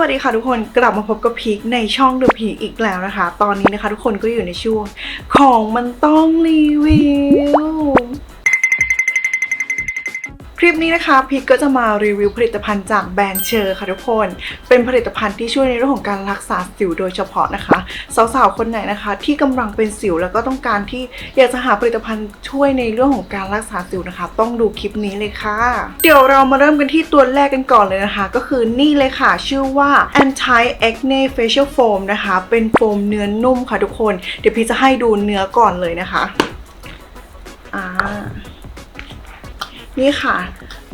วัสดีค่ะทุกคนกลับมาพบกับพีคในช่องเดอะพีคอีกแล้วนะคะ ตอนนี้นะคะทุกคนก็อยู่ในช่วงของมันต้องรีวิว คลิปนี้นะคะพีคก็จะมารีวิวผลิตภัณฑ์จากแบรนด์เชอร์ค่ะทุกคน เป็นผลิตภัณฑ์ที่ช่วยในเรื่องของการรักษาสิวโดยเฉพาะนะคะ สาวๆคนไหนนะคะ ที่กำลังเป็นสิวแล้วก็ต้องการที่อยากจะหาผลิตภัณฑ์ช่วยในเรื่องของการรักษาสิวนะคะ ต้องดูคลิปนี้เลยค่ะ เดี๋ยวเรามาเริ่มกันที่ตัวแรกกันก่อนเลยนะคะ ก็คือนี่เลยค่ะ ชื่อว่า anti acne facial foam นะคะ เป็นโฟมเนื้อนุ่มค่ะทุกคน เดี๋ยวพีจะให้ดูเนื้อก่อนเลยนะคะอ่า นี่ค่ะ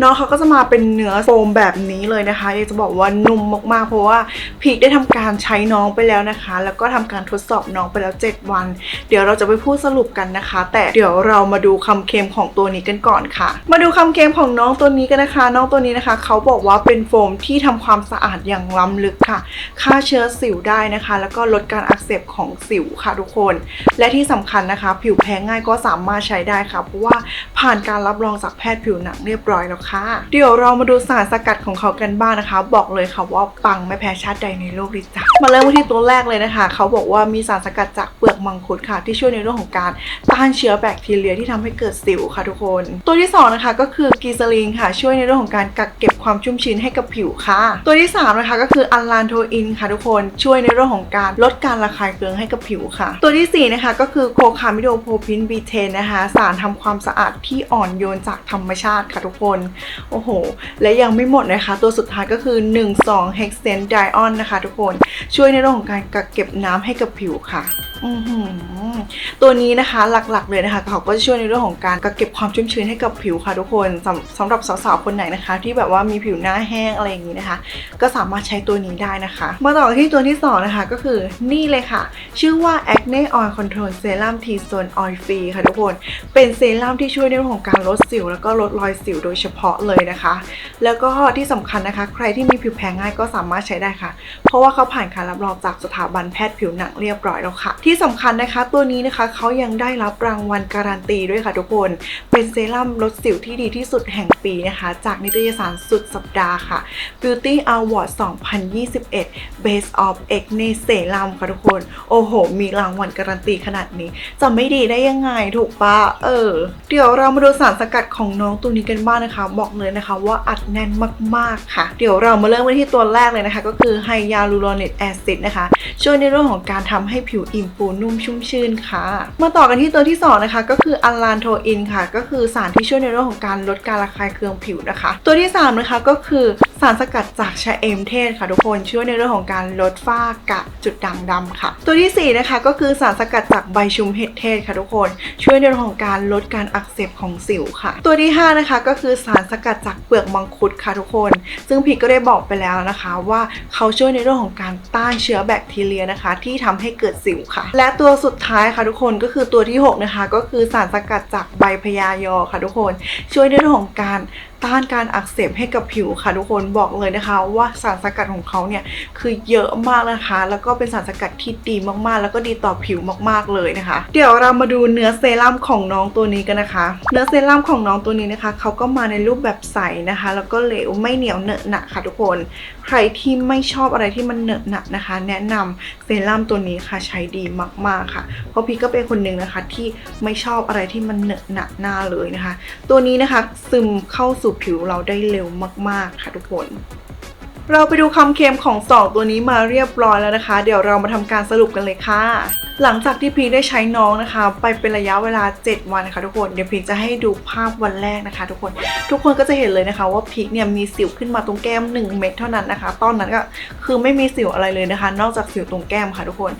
น้องเขาก็จะมาเป็นเนื้อโฟมแบบนี้เลยนะคะอยากจะบอกว่านุ่มมากๆ เพราะว่าพีคได้ทำการใช้น้องไปแล้วนะคะ แล้วก็ทำการทดสอบน้องไปแล้ว 7 วัน เดี๋ยวเราจะไปพูดสรุปกันนะคะ แต่เดี๋ยวเรามาดูคำเค็มของตัวนี้กันก่อนค่ะ มาดูคำเค็มของน้องตัวนี้กันนะคะ น้องตัวนี้นะคะ เขาบอกว่าเป็นโฟมที่ทำความสะอาดอย่างล้ำลึกค่ะฆ่าเชื้อสิวได้นะคะ แล้วก็ลดการอักเสบของสิวค่ะทุกคน และที่สำคัญนะคะ ผิวแพ้ง่ายก็สามารถใช้ได้ค่ะ เพราะว่าผ่านการรับรองจากแพทย์ผิวหนังเรียบร้อยแล้วค่ะ เดี๋ยวเรามาดูสารสกัดของเขากันบ้างนะคะ บอกเลยค่ะว่าปังไม่แพ้ชาติใดในโลกดิจ้ะมาเริ่มที่ตัวแรกเลยนะคะ เขาบอกว่ามีสารสกัดจากเปลือกมังคุดค่ะ ที่ช่วยในเรื่องของการต้านเชื้อแบคทีเรียที่ทำให้เกิดสิวค่ะทุกคน ตัวที่สองนะคะก็คือกีซาลินค่ะ ช่วยในเรื่องของการกักเก็บความชุ่มชื้นให้กับผิวค่ะ ตัวที่สามนะคะก็คืออัลลานโทอินค่ะทุกคนช่วยในเรื่องของการลดการระคายเคืองให้กับผิวค่ะ ตัวที่สี่นะคะก็คือโคคามิโดโพพินบีเทนนะคะ สารทำความสะอาดที่อ่อนโยนจากธรรมชาติค่ะทุกคนโอ้โห และยังไม่หมดนะคะ ตัวสุดท้ายก็คือ 1 2 h e x e n d i o n นะคะทุกคน ช่วยในเรื่องของการกักเก็บน้ำให้กับผิวค่ะ ตัวนี้นะคะหลักๆเลยนะคะเขาก็จะช่วยในเรื่องของการกักเก็บความชุ่มชื้นให้กับผิวค่ะทุกคนสำสำหรับสาวๆคนไหนนะคะ ที่แบบว่ามีผิวหน้าแห้งอะไรอย่างนี้นะคะ ก็สามารถใช้ตัวนี้ได้นะคะ มาต่อที่ตัวที่สองนะคะก็คือนี่เลยค่ะ ชื่อว่า Acne Oil Control Serum T Zone Oil Free ค่ะทุกคนเป็นเซรั่มที่ช่วยในเรื่องของการลดสิว แล้วก็ลดรอยสิวโดยเฉพาะเลยนะคะ แล้วก็ที่สำคัญนะคะ ใครที่มีผิวแพ้ง่ายก็สามารถใช้ได้ค่ะ เพราะว่าเขาผ่านการรับรองจากสถาบันแพทย์ผิวหนังเรียบร้อยแล้วค่ะที่ที่สำคัญนะคะ ตัวนี้นะคะเขายังได้รับรางวัลการันตีด้วยค่ะทุกคน เป็นเซรั่มลดสิวที่ดีที่สุดแห่งปีนะคะ จากนิตยสารสุดสัปดาห์ค่ะ Beauty Award 2021 Best of Acne Serum ค่ะทุกคน โอ้โห มีรางวัลการันตีขนาดนี้ จะไม่ดีได้ยังไงถูกปะเออ เดี๋ยวเรามาดูสารสกัดของน้องตัวนี้กันบ้างนะคะ บอกเลยนะคะว่าอัดแน่นมากๆค่ะ เดี๋ยวเรามาเริ่มกันที่ตัวแรกเลยนะคะ ก็คือไฮยาลูโรนิกแอซิดนะคะ ช่วยในเรื่องของการทำให้ผิวอิ่มูนุ่มชุ่มชื่นค่ะ มาต่อกันที่ตัวที่สองนะคะก็คืออัลลานโทอินค่ะ ก็คือสารที่ช่วยในเรื่องของการลดการระคายเคืองผิวนะคะ ตัวที่สามนะคะก็คือ สารสกัดจากชะเอมเทศค่ะทุกคนช่วยในเรื่องของการลดฝ้ากะจุดด่างดำค่ะ ตัวที่สี่นะคะก็คือสารสกัดจากใบชุมเห็ดเทศค่ะทุกคนช่วยในเรื่องของการลดการอักเสบของสิวค่ะ ตัวที่ห้านะคะก็คือสารสกัดจากเปลือกมังคุดค่ะทุกคน ซึ่งพีก็ได้บอกไปแล้วนะคะว่าเขาช่วยในเรื่องของการต้านเชื้อแบคทีเรียนะคะ ที่ทำให้เกิดสิวค่ะ และตัวสุดท้ายค่ะทุกคนก็คือตัวที่หกนะคะ ก็คือสารสกัดจากใบพญายอค่ะทุกคน ช่วยในเรื่องของการต้านการอักเสบให้กับผิวค่ะทุกคนบอกเลยนะคะ ว่าสารสกัดของเขาเนี่ยคือเยอะมากนะคะ แล้วก็เป็นสารสกัดที่ดีมากๆ แล้วก็ดีต่อผิวมากๆเลยนะคะ เดี๋ยวเรามาดูเนื้อเซรั่มของน้องตัวนี้กันนะคะ เนื้อเซรั่มของน้องตัวนี้นะคะเขาก็มาในรูปแบบใสนะคะ แล้วก็เหลวไม่เหนียวเหนอะหนะค่ะทุกคน ใครที่ไม่ชอบอะไรที่มันเหนอะหนะนะคะ แนะนำเซรั่มตัวนี้ค่ะใช้ดีมากๆค่ะ เพราะพี่ก็เป็นคนหนึ่งนะคะที่ไม่ชอบอะไรที่มันเหนอะหนะหน้าเลยนะคะ ตัวนี้นะคะซึมเข้าสู่ผิวเราได้เร็วมากๆค่ะทุกคนเราไปดูคำเค็มของสองตัวนี้มาเรียบร้อยแล้วนะคะ เดี๋ยวเรามาทำการสรุปกันเลยค่ะ หลังจากที่พีคได้ใช้น้องนะคะ ไปเป็นระยะเวลา 7 วันนะคะทุกคนเดี๋ยวพีคจะให้ดูภาพวันแรกนะคะ ทุกคนทุกคนก็จะเห็นเลยนะคะ ว่าพีคเนี่ยมีสิวขึ้นมาตรงแก้ม 1 เม็ดเท่านั้นนะคะ ตอนนั้นก็คือไม่มีสิวอะไรเลยนะคะ นอกจากสิวตรงแก้มค่ะทุกคน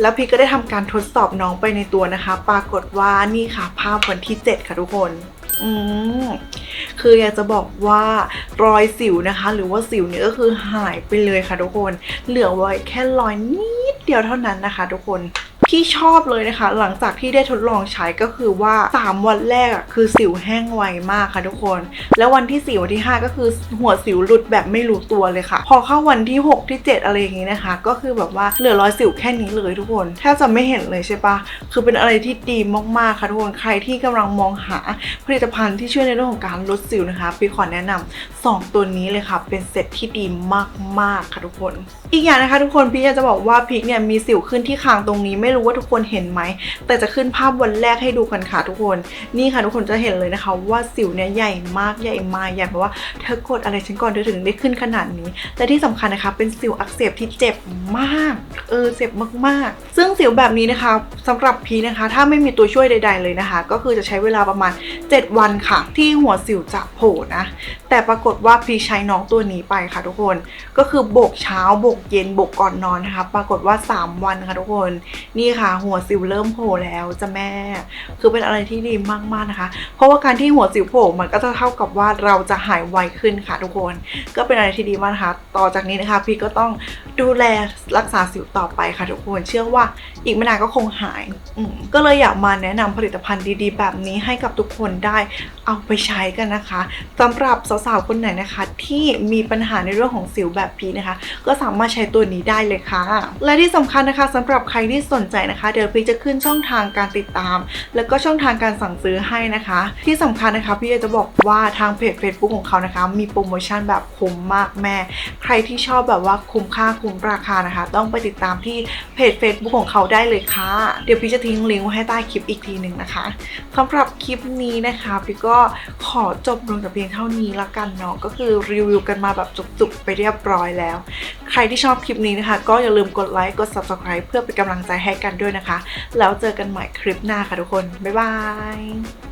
แล้วพีคก็ได้ทำการทดสอบน้องไปในตัวนะคะ ปรากฏว่านี่ค่ะภาพวันที่ 7 ค่ะทุกคน อืม คืออยากจะบอกว่ารอยสิวนะคะ หรือว่าสิวเนี่ยก็คือหายไปเลยค่ะทุกคน เหลือไว้แค่รอยนิดเดียวเท่านั้นนะคะ ทุกคน ที่ชอบเลยนะคะ หลังจากที่ได้ทดลองใช้ก็คือว่า 3 วันแรกอะคือสิวแห้งไวมากค่ะทุกคน แล้ววันที่ 4 วันที่ 5 ก็คือหัวสิวหลุดแบบไม่รู้ตัวเลยค่ะ พอเข้าวันที่ 6 ที่ 7 อะไรอย่างงี้นะคะ ก็คือแบบว่าเหลือรอยสิวแค่นี้เลยทุกคนแทบจะไม่เห็นเลยใช่ปะคือเป็นอะไรที่ดีมากๆค่ะทุกคนใครที่กำลังมองหาผลิตภัณฑ์ที่ช่วยในเรื่องของการลดสิวนะคะพี่ขอแนะนำสองตัวนี้เลยค่ะ เป็นเซตที่ดีมากๆค่ะทุกคน อีกอย่างนะคะทุกคนพี่อยากจะบอกว่าพิกเนี่ยมีสิวขึ้นที่คางตรงนี้ไม่รู้ว่าทุกคนเห็นไหม แต่จะขึ้นภาพวันแรกให้ดูกันค่ะทุกคน นี่ค่ะทุกคนจะเห็นเลยนะคะว่าสิวเนี่ยใหญ่มากใหญ่มากใหญ่เพราะว่าเธอกดอะไรฉันก่อนเธอถึงได้ขึ้นขนาดนี้ และที่สำคัญนะคะเป็นสิวอักเสบที่เจ็บมาก เออเจ็บมากๆ ซึ่งสิวแบบนี้นะคะสำหรับพีนะคะ ถ้าไม่มีตัวช่วยใด ๆเลยนะคะ ก็คือจะใช้เวลาประมาณ 7 วันค่ะ ที่หัวสิวจะโผล่นะ แต่ปรากฏว่าพีใช้น้องตัวนี้ไปค่ะทุกคน ก็คือโบกเช้าโบกเย็นโบกก่อนนอนนะคะ ปรากฏว่า 3 วันค่ะทุกคน นี่ค่ะหัวสิวเริ่มโผล่แล้วจ้ะแม่ คือเป็นอะไรที่ดีมากๆนะคะ เพราะว่าการที่หัวสิวโผล่มันก็จะเท่ากับว่าเราจะหายไวขึ้นค่ะทุกคน ก็เป็นอะไรที่ดีมากนะคะ ต่อจากนี้นะคะพี่ก็ต้อง ดูแลรักษาสิวต่อไปค่ะทุกคนเชื่อว่าอีกไม่นานก็คงหายก็เลยอยากมาแนะนำผลิตภัณฑ์ดีๆ แบบนี้ให้กับทุกคนได้เอาไปใช้กันนะคะสำหรับสาวๆคนไหนนะคะ ที่มีปัญหาในเรื่องของสิวแบบพีนะคะ ก็สามารถใช้ตัวนี้ได้เลยค่ะ และที่สำคัญนะคะสำหรับใครที่สนใจนะคะ เดี๋ยวพีจะขึ้นช่องทางการติดตาม แล้วก็ช่องทางการสั่งซื้อให้นะคะ ที่สำคัญนะคะพี่จะบอกว่าทางเพจ Facebook ของเขานะคะ มีโปรโมชั่นแบบคุ้มมากแม่ ใครที่ชอบแบบว่าคุ้มค่าคุ้มราคานะคะ ต้องไปติดตามที่เพจ Facebook ของเขาได้เลยค่ะ เดี๋ยวพี่จะทิ้งลิงก์ไว้ให้ใต้คลิปอีกทีหนึ่งนะคะสำหรับคลิปนี้นะคะพี่ก็ขอจบลงแต่เพียงเท่านี้ละกันเนาะก็คือรีวิวกันมาแบบจุกๆไปเรียบร้อยแล้ว ใครที่ชอบคลิปนี้นะคะ ก็อย่าลืมกดไลค์กด subscribe เพื่อเป็นกำลังใจให้กันด้วยนะคะ แล้วเจอกันใหม่คลิปหน้าค่ะทุกคน บ๊ายบาย